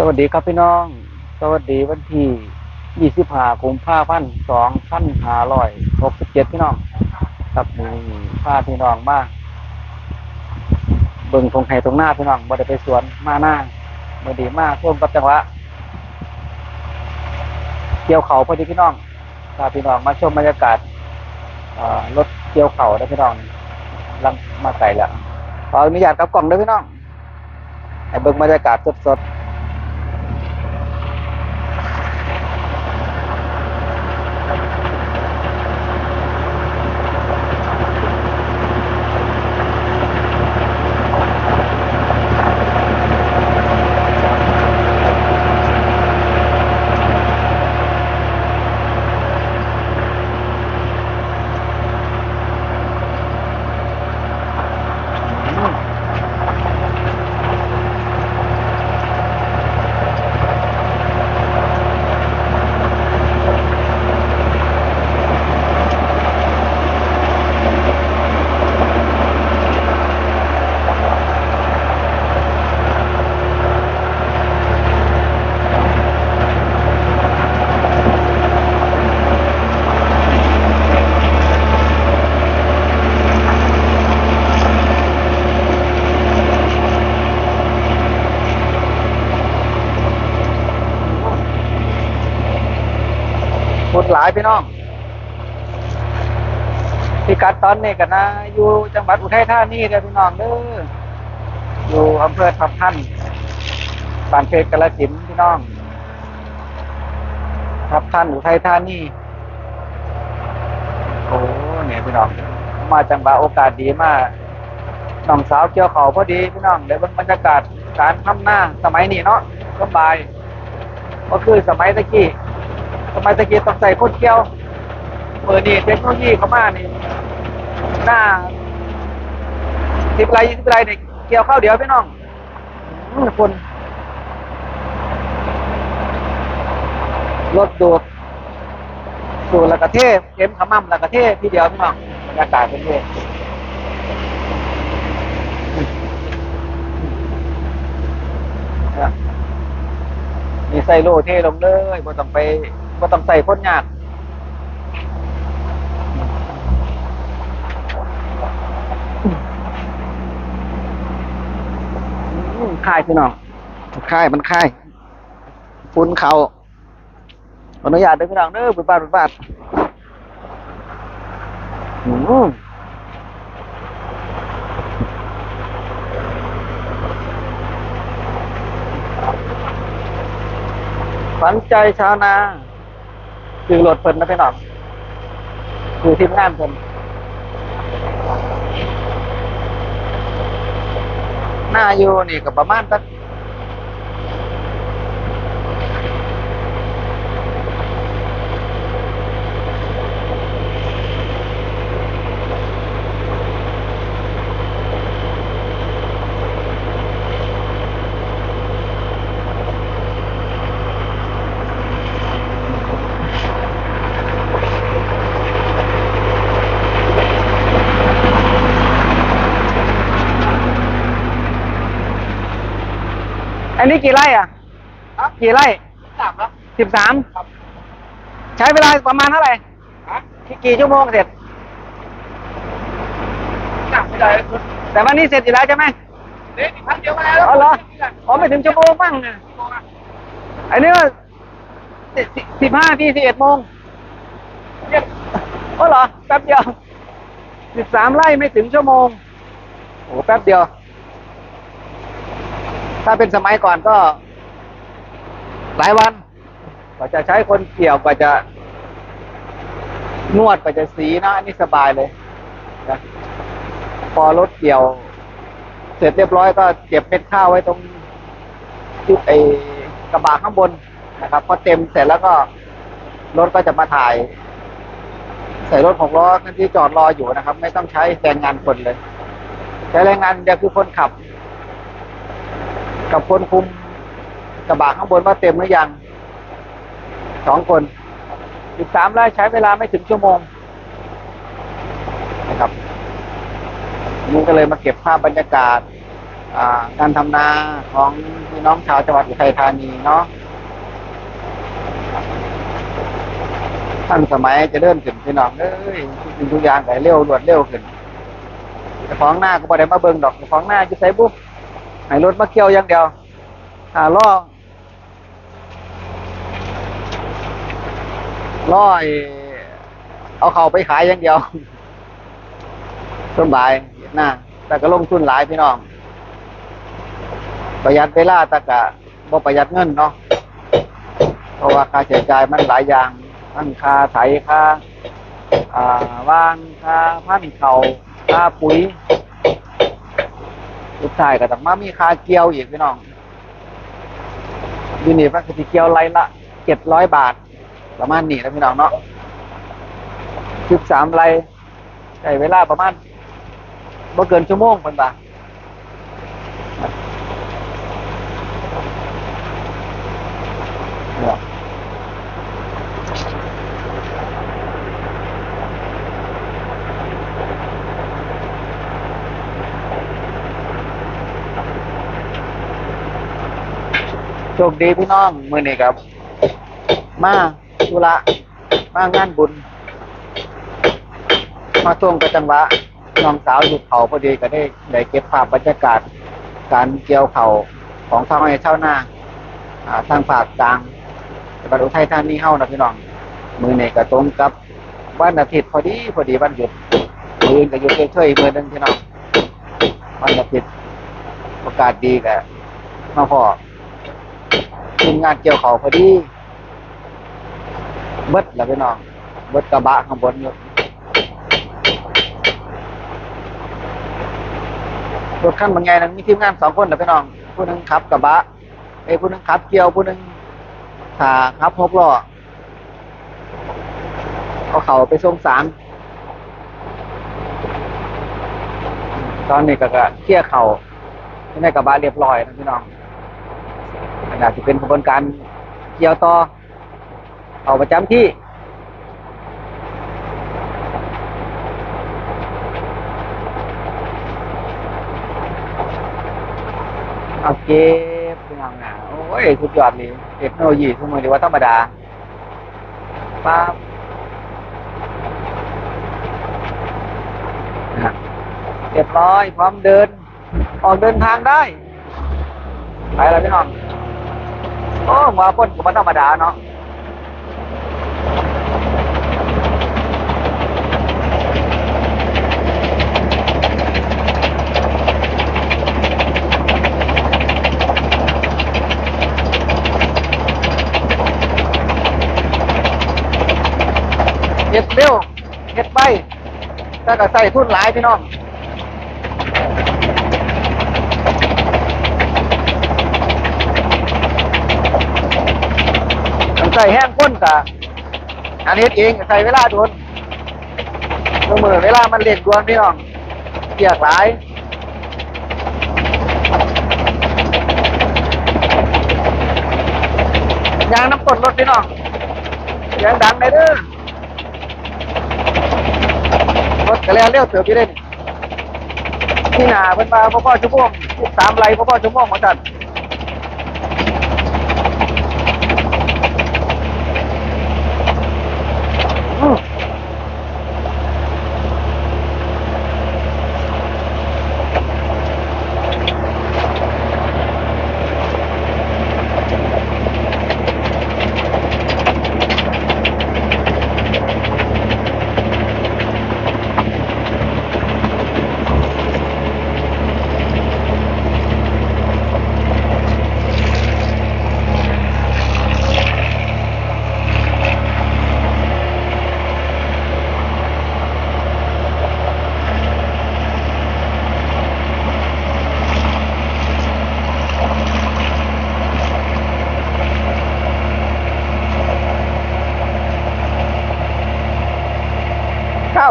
สวัสดีครับพี่น้อง สวัสดีวันที่25กุมภาพันธ์2567พี่น้อง ครับมือนี้าพี่น้องมาเบิ่งทงไห้ตรงหน้าพี่น้องบ่ได้ไปสวนมาหน้ามือดีมากร่วมกับจังหวะเกี่ยวเขาพอดีพี่น้องพาพี่น้องมาชมบรรยากาศอ่อรถเกี่ยวเขาได้พี่น้องกำลังมาไก่แล้วขออนุญาตกับกล่องด้วยพี่น้องให้เบิ่งบรรยากาศสดๆ หลายพี่น้องพิกัดตอนนี้กันนะอยู่จังหวัดอุทัยธานีเด้อพี่น้องเด้ออยู่อำเภอทับทันบานเพชรกาฬสินพี่น้องทับทันอุทัยธานีโอ้เนี่ยพี่น้อง มาจังหวะโอกาสดีมากน้องสาวเกี่ยวเขาพอดีพี่น้องเดี๋ยวเบิ่งบรรยากาศการทำหน้าสมัยนี้เนาะสบายก็คือสมัยตะกี้ สมัยตะกี้ต้องใส่คนเกี่ยวเมื่อนี้เทคโนโลยีเข้ามานี่หน้าสิบไรยี่สิบไรเนี่ยเกี่ยวข้าวเดี๋ยวพี่น้องอคนรถดูดสูดล้วก็เทศเข็มขมั่มล้วก็เทศทีเดียวพี่น้องบรรยากาศเป็นเองมีใส่โลเทลงเลยบ่ต้องไป บ่ต้องใส่คนยากค่ายพี่น้องค่ายมันค่ายฟุ้นเขาขออนุญาตเด้อพี่น้องเด้อบุญบาทบุญบาทอืมขวัญใจชาวนา คือรถเพิ่นนะพี่น้องคือทีมงานเพิ่นหน้าอยู่นี่ก็ประมาณสัก นนี้กี่ไร่อะครับ กี่ไร่สามครับ สิบสามครับ ใช้เวลาประมาณเท่าไหร่ฮะกี่ชั่วโมงเสร็จ สามไม่ได้แต่วันนี้เสร็จอยู่แล้วใช่ไหมเด็กอีกพันเดียวมาแล้วอ๋อเหรออ๋อไม่ถึงชั่วโมงบ้างนะอันนี้ว่าสิบห้าที่สิบเอ็ดโมงเนี่ยอ๋อเหรอแป๊บเดียวสิบสามไร่ไม่ถึงชั่วโมงโอ้แป๊บเดียว ถ้าเป็นสมัยก่อนก็ หลายวันกว่าจะใช้คนเกี่ยวกว่าจะ นวดกว่าจะสีนะอันนี้สบายเลยนะพอรถเกี่ยว เสร็จเรียบร้อยก็เก็บเม็ดข้าวไว้ตรงที่ไอกระบะข้างบนนะครับพอเต็มเสร็จแล้วก็รถก็จะมาถ่าย ใส่รถหกล้อคันที่จอดรออยู่นะครับ ไม่ต้องใช้แรงงานคนเลย ใช้แรงงานเดียวคือคนขับ กับคนคุมกระบะข้างบนว่าเต็มหรือยังสองคนสิบสามไร่ใช้เวลาไม่ถึงชั่วโมงนะครับนี่ก็เลยมาเก็บภาพบรรยากาศการทำนาของพี่น้องชาวจังหวัดอุทัยธานีเนาะท่านสมัยจะเริ่มขึ้นพี่น้องเอ้ยทุกสิ่งทุกอย่างก็เร็วรวดเร็วขึ้นเจ้าของหน้าก็บ่ได้มาเบิ่งดอกเจ้าของหน้าจะใส่บุ๊ ให้รถมาเกี่ยวอย่างเดียวอ่าล่อล่อเอาเขาไปขายอย่างเดียวสบายหนหน้าแต่ก็ลงทุนหลายพี่น้อง ประหยัดเวลาแต่ก็บ่ประหยัดเงินเนาะเพราะว่าค่าใช้จ่ายมันหลายอย่างทั้งค่าไถค่าอ่าวางค่าพันเขาค่าปุ๋ย สุดท้ายก็ต้องมามีค่าเกี่ยวอีกพี่น้องยูนี่มันก็สิเกี่ยวไรละเจ็ดร้อยบาท ประมาณนี้นะพี่น้องเนาะสิบสามไรใช้เวลาประมาณบ่เกินชั่วโมงเป็นปะ โชคดีพี่น้องมือนี้ครับ มาธุระมางานบุญ มาช่วงกระจังหวะน้องสาวอยู่เขาพอดีก็ได้ได้เก็บภาพบรรยากาศ การเกี่ยวเขาของทางไอ้เช่าหน้าทางภาคกลางจังหวัดอุทัยธานีเฮานะพี่น้อง มือนี้ก็ตรงกับวันอาทิตย์พอดีพอดีวันหยุดมือยืนก็หยุดเฉยๆมือนึงพี่น้องวันอาทิตย์โอกาสดีก็มาพอ ทีมงานเกี่ยวเขาพอดี เบิดแล้วพี่น้อง เบิดกระบะข้างบนอยู่รถขั้นบางไงนั้นมีทีมงานสองคนนะพี่น้อง ผู้หนึงขับกระบะไอ้ยผู้หนึงขับเกี่ยวผู้หนึงขาขับหกล้อเอาเขาไปส่งสารตอนนี้ก็เคลี่ยร์เขาในกระบะเรียบร้อยนะพี่น้อง ขณะที่เป็นกระบวนการเกี่ยวต่อเขาประจำที่เอาเก็บพี่น้องนโอ้ยสุดยอดเลยเทคโนโลยีทุกมือดีว่าธรรมดาป้าบเรียบร้อยพร้อมเดิน ออกเดินทางได้ ไปแล้วพี่น้อง โอ้หมาพ่นก็บ่ธรรมดาเนาะเฮ็ดเร็วเฮ็ดไปแต่ก็ใส่ทุนหลายพี่น้อง ใส่แห้งพ้นกะอันนี้เองใส่เวลาโดนเมื่อมือเวลามันเล่นดวนพี่น้องเกียกหลายยางน้ำกดรถพี่น้องเสียงดังเลยเด้อรถกระแล้วเลี้ยวเสือพี่เล่นที่หนาเพิ่นมาพ่อพ่อชั่วโมงสามไรพ่อพ่อชั่วโมงเหมือนกัน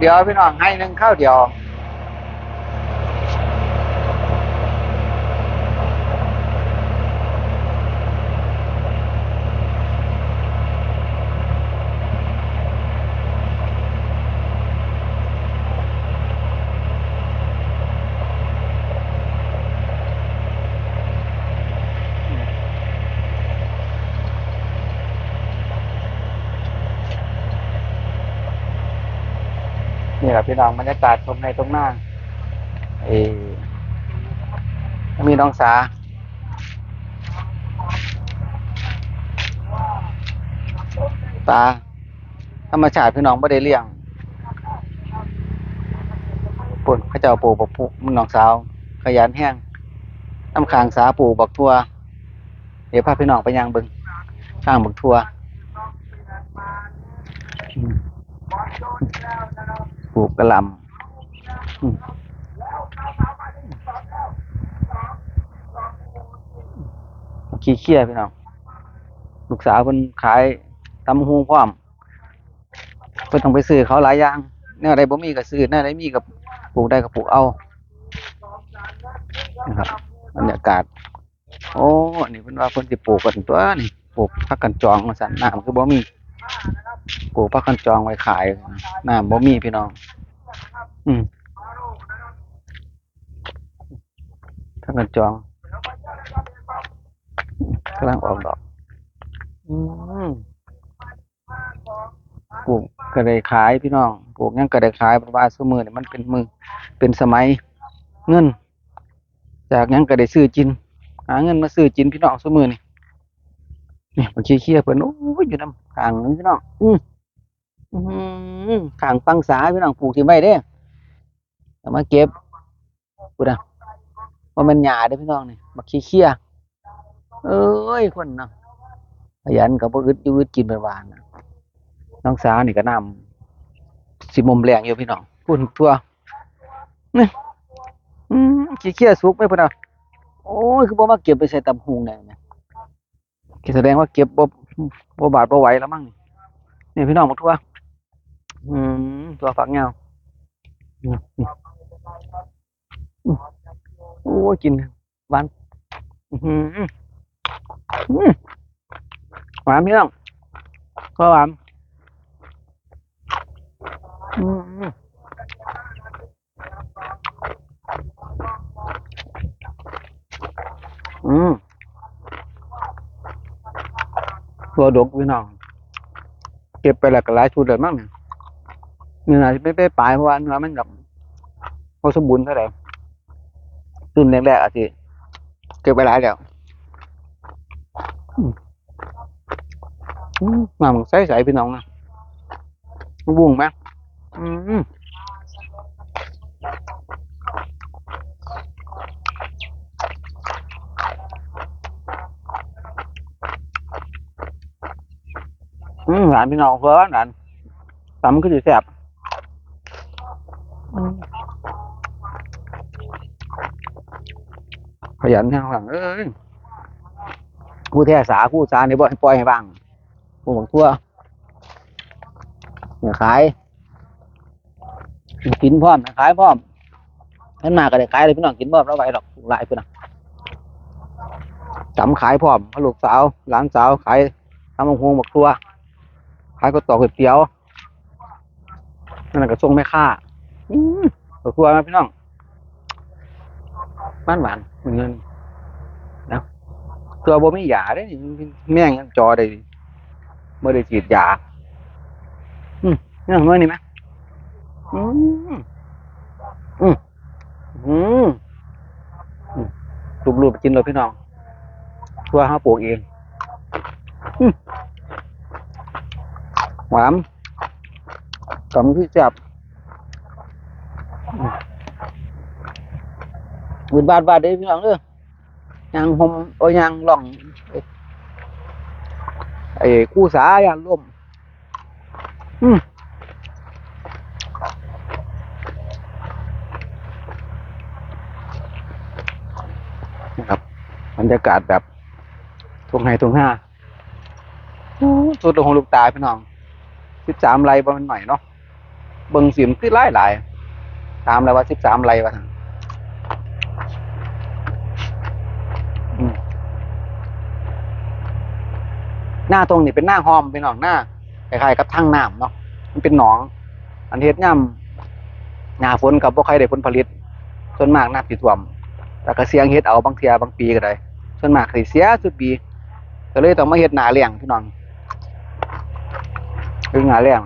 เดียวพี่น้องให้หนึ่งข้าวเดียว นี่แหละพี่น้องบรรยากาศตรงในตรงหน้าเอมีน้องสาตาธรรมชาติพี่น้องไม่ได้เลี้ยงปุ่นเขาเจ้าปลูกบักพุมึงน้องสาว ขยันแห้งน้ำค้างสาปลูกบักทัวเดี๋ยวพาพี่น้องไปย่างบึงข้างบักทัวอืม ปลูกกระลำขี้เคี้ยพี่น้องลูกสาวเพิ่นขายตำหูพร้อมเพิ่นต้องไปซื้อเขาหลายอย่างแนวใดบ่มีก็ซื้อแนวใดมีก็ปลูกได้ก็ปลูกเอานะครับบรรยากาศ โอ้อันนี้เพิ่นว่าเพิ่นสิปลูกกันตัวนี่ปลูกผักกันจองว่าซั่นน้ำคือบ่มี ปลูกผักกันจองไว้ขายน้ำบ่มีพี่น้อง อืมผักกันจองกำลังออกดอก อืมปลูกก็ได้ขายพี่น้องปลูกยังก็ได้ขายเพราะว่าซุมื้อนี่ยมันเป็นมือเป็นสมัยเงิน จากยังก็ได้ซื้อกินหาเงินมาซื้อกินพี่น้องซุมื้อนี่นี่บัญชีเคลียร์เพิ่นโอ้ยอยู่น้ำ ข้างนึงพี่น้องอืมอืมข้างฟังสาพี่น้องปลูกสิไว้เด้เอามาเก็บพูดอะว่ามันหญ้าเด้อพี่น้องนี่บักขี้เคียเอ้ยคนเนาะขยันกับบ่อึดอยู่อึดกินเป็นหวานน่ะน้องสาวนี่ก็นำสิมุมแรงอยู่พี่น้องพุ่นทั่วนี่อืมขี้เกียจสุกไปพุ่นน่ะโอ้ยคือบ่มาเก็บไปใส่ตำหุงได้เนี่ยแสดงว่าเก็บบ่ บ่บาดบ่ไหวแล้วมั้งนี่พี่น้องบักทั่วอืมตัวฝักยาโอ้กินหวานอื้อหืออืมหวานพี่น้องก็หวานอืมอืมอืม ตัวดกพี่น้อง เก็บไปแล้วก็หลายชุดเลยมั้งเนี่ยเนื้อที่ไม่ไปปลายเพราะว่าเนื้อมันแบบพอสมบูรณ์เท่าไหร่รุ่นแรกๆอาจจะเก็บไปหลายแล้วอืมน้ำใสใสๆพี่น้องนะบุ้งไหมอืม อืมหลานพี่น้องเพื่อนหลานตำก็จะแซ่บอืมขยันทางหลังเอ้ยผู้แท้สาผู้สาในบ่ให้ปล่อยให้บ้างพวกทั่วเนี่ยขาย กินพร้อมนะขายพร้อมเห็นมาก็ได้ขายเลยพี่น้องกินพร้อมแล้วไหวดอกหลายพี่น้องจำขายพร้อมลูกสาวหลานสาวขายทำมังหงบักทั่ว ขายก็ต่อก๋วยเตี๋ยวนั่นก็ส่งแม่ค้าอืมบักทั่วนะพี่น้องบ้านหวานเงินนะตัวบ่มีหยาเด้แม่งยังจอได้ไม่ได้ฉีดยาอืมนี่เมื่อนี่ไหมอืมอืมอืมอืมรูปๆไปกินเลยพี่น้องทั่วห้าปลูกเอง อืม หวานกำที่จับบืนบาดบาดเด้พี่น้องเด้อยางหมโอ้ยยางหล่องไอ้คู่สายันร่มอืมนะครับบรรยากาศแบบทุ่งไห้ทุ่งห้าสุดของลูกตาพี่น้อง สิบสามไรประมาณหน่อยเนาะเบิ่งสิมคือหลายหลายตามเลยว่าสิบสามไรวะอืมหน้าตรงนี้เป็นหน้าหอมเป็นหนองหน้าคล้ายๆกับทั้งน้ำเนาะมันเป็นหนอง อันเฮ็ดย่ำหนาฝนกับบ่ใครได้ผลผลิต ส่วนมากน้ำสิท่วมแต่ก็เสียงเฮ็ดเอาบางเทียบางปีก็ได้ ส่วนมากสิเสียสุดปีก็เลยต้องมาเฮ็ดหนาแล้งพี่น้อง คือหน้าแล้ง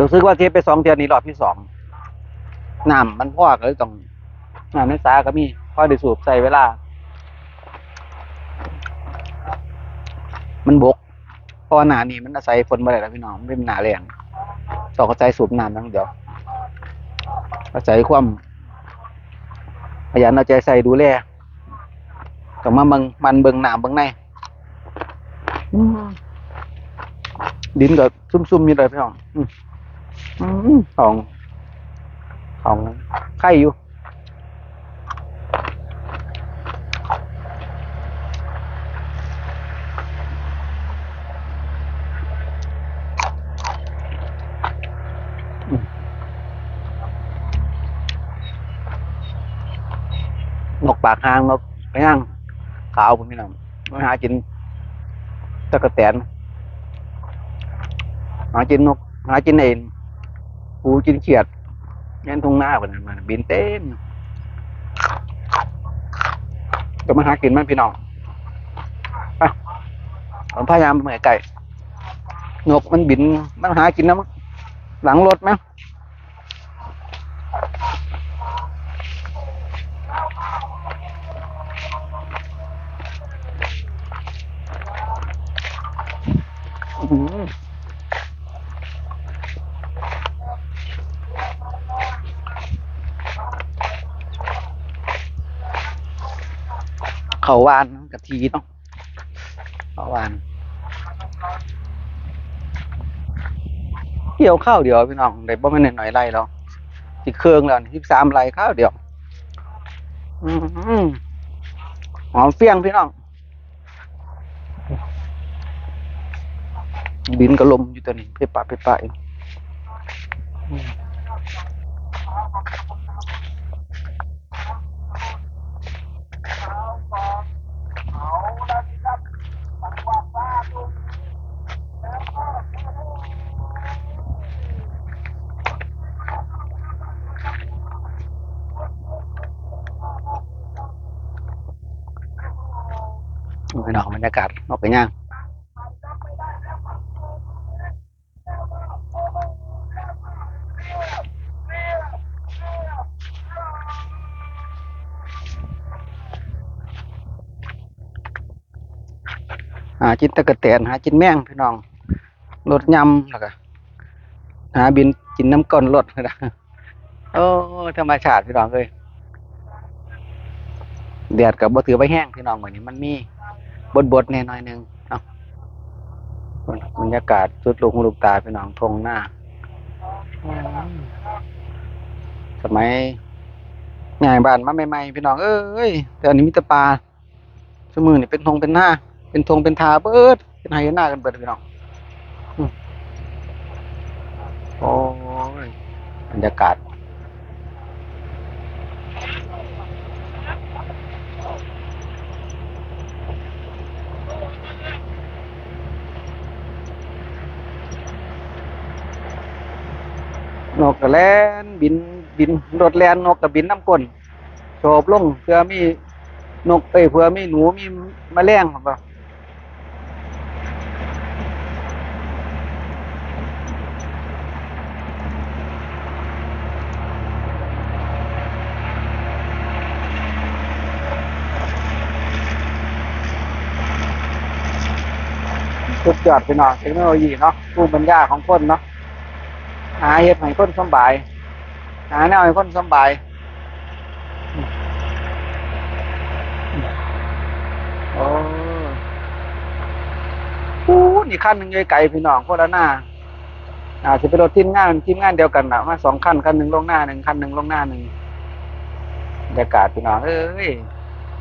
รู้สึกว่าเทปไปสองเทือนนี้รอบที่สองน้ำมันพ่อก็เลยต้องน้ำในสาก็มีพ่อได้สูบใส่เวลา มันบกเพราะว่าหนานี่มันอาศัยฝนมาได้แล้วพี่น้องไมันเป็นหนาแรงต้องอาศัยสูบน้ำทั้งเดียวอาศัยความพยายามเอาใจใส่ดูแลต้องมาบิงมันเบิงหน้ำเบิงใน ดินก็ซุ่มๆอยู่เลยพี่น้องอืมอืมของของไข่อยู่นกปากหางนกไปย่างขาวผมพี่น้องมาหากินตะกะแตนากินนก หากินเองปูกินเขียดยันทุ่งหน้าแบบนั้นมันบินเต็มอยู่ก็มาหากินมันพี่น้องไปผมพยายามเหมือนไก่นกมันบินมันหากินน้งหลังรถไหม อื้อหือ เขาวานกะทีเนาะเขาวานเกี่ยวข้าวเดียวพี่น้องได้บ่แม่นหน่อยไรแล้วสิเครื่องแล้วสิบสามไรข้าวเดียวหอมเฟี้ยงพี่น้อง บินกระลมอยู่ตัวนี้ไปปะไปปะเองอืมพี่น้องบ รยากาศออกไปย่างหาจินตะกะแตนหาจินแมงพี่น้องรถยำแล้วก็หาบินกินน้ำก้นรถนะโอ้ธรรมชาติพี่น้องเลยแดดกับบ่ถือไว้แห้งพี่น้องเหมือนนี้มันมี บดบดแน่น่อยหนึ่งเนาะบรรยากาศสุดลูกหูลูกตาพี่น้องทงหน้า สมัยง่ายบ้านมาใหม่ๆพี่น้องเอ้ยแต่อันนี้มีแต่ปลาสมือนี่เป็นทงเป็นหน้า เป็นทงเป็นทาเบิด เป็นไฮหน้ากันเบิดพี่น้องโอ้ยบรรยากาศ นกกระแลนบินบินรถแลนนกกระบินน้ำก้นโฉบลงเพื่อมีนกเอ้ยเพื่อมีหนูมีแมลงครับสุดยอดพี่น้องเทคโนโลยีเนาะภูมิปัญญาของคนเนาะ หาเฮ็ดให้คนสบาย หาแนวให้คนสบายโอ้โหนี่ขั้นหนึ่งไกลพี่น้องโคตรหน้าอาจจะเป็นรถทีมงานทีมงานเดียวกันนะมาสองขั้นขั้นหนึ่งลงหน้าหนึ่งขั้นหนึ่งลงหน้าหนึ่งบรรยากาศพี่น้องเอ้ย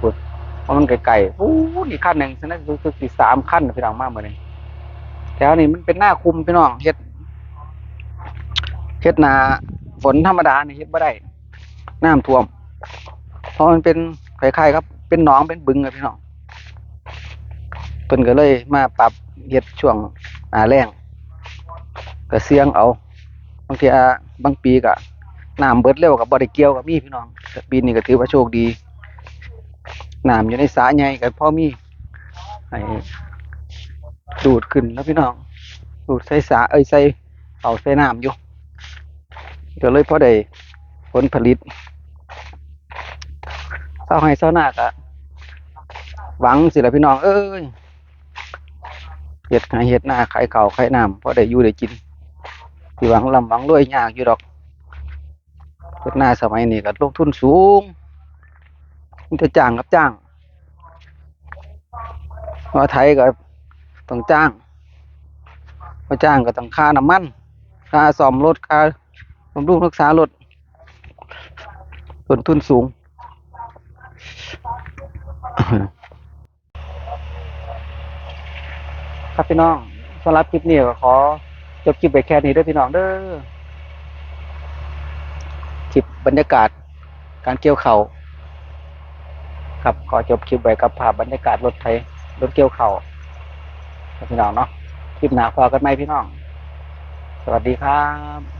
ปุดเพราะมันไกลๆโอ้นี่ขั้นหนึ่งฉะนั้นรู้สึกสี่สามขั้นพี่น้องมากเหมือนนี้แถวนี้มันเป็นหน้าคุมพี่น้องเฮ็ด เฮ็ดนาฝนธรรมดานี่เฮ็ดบ่ได้น้ำท่วม เพราะมันเป็นคล้ายๆครับ เป็นหนองเป็นบึงอะพี่น้องเพิ่นก็เลยมาปรับเฮ็ดช่วงหน้าแล้งก็เสี่ยงเอาบางทีอะบางปีก็น้ำเบิดเร็วก็บ่ได้เกี่ยวก็มีพี่น้องปีนี้ก็ถือว่าโชคดีน้ำอยู่ในสระใหญ่ก็พอมีให้ดูดขึ้นแล้วพี่น้องดูดใส่สาเอ้ยใส่เอาใส่น้ำอยู่ ก็เลยพอได้ผลผลิตเศร้าให้เศร้าหน้ากะหวังสิละพี่น้อง เอ้ยเห็ดหาเห็ดหน้าขายเข่าขายน้ำพอได้อยู่ได้กินที่หวังลำหวังรวยยากอยู่ดอกเฮ็ดหน้าสมัยนี้ก็ลงทุนสูงมันจะจ้างกับจ้างว่าไทยก็ต้องจ้างว่าจ้างก็ต้องค่าน้ำมันค่าซ่อมรถค่า บำรุงรักษารถต้นทุนสูง ครับพี่น้องสำหรับคลิปนี้ก็ขอจบคลิปไปแค่นี้ด้อพี่น้องเด้อคลิปบรรยากาศการเกี่ยวเขาวครับขอจบคลิปไว้กับภาพบรรยากาศรถไถรถเกี่ยวเขาครับพี่น้องเนาะคลิปหนาพอกันไหมพี่น้อง สวัสดีครับ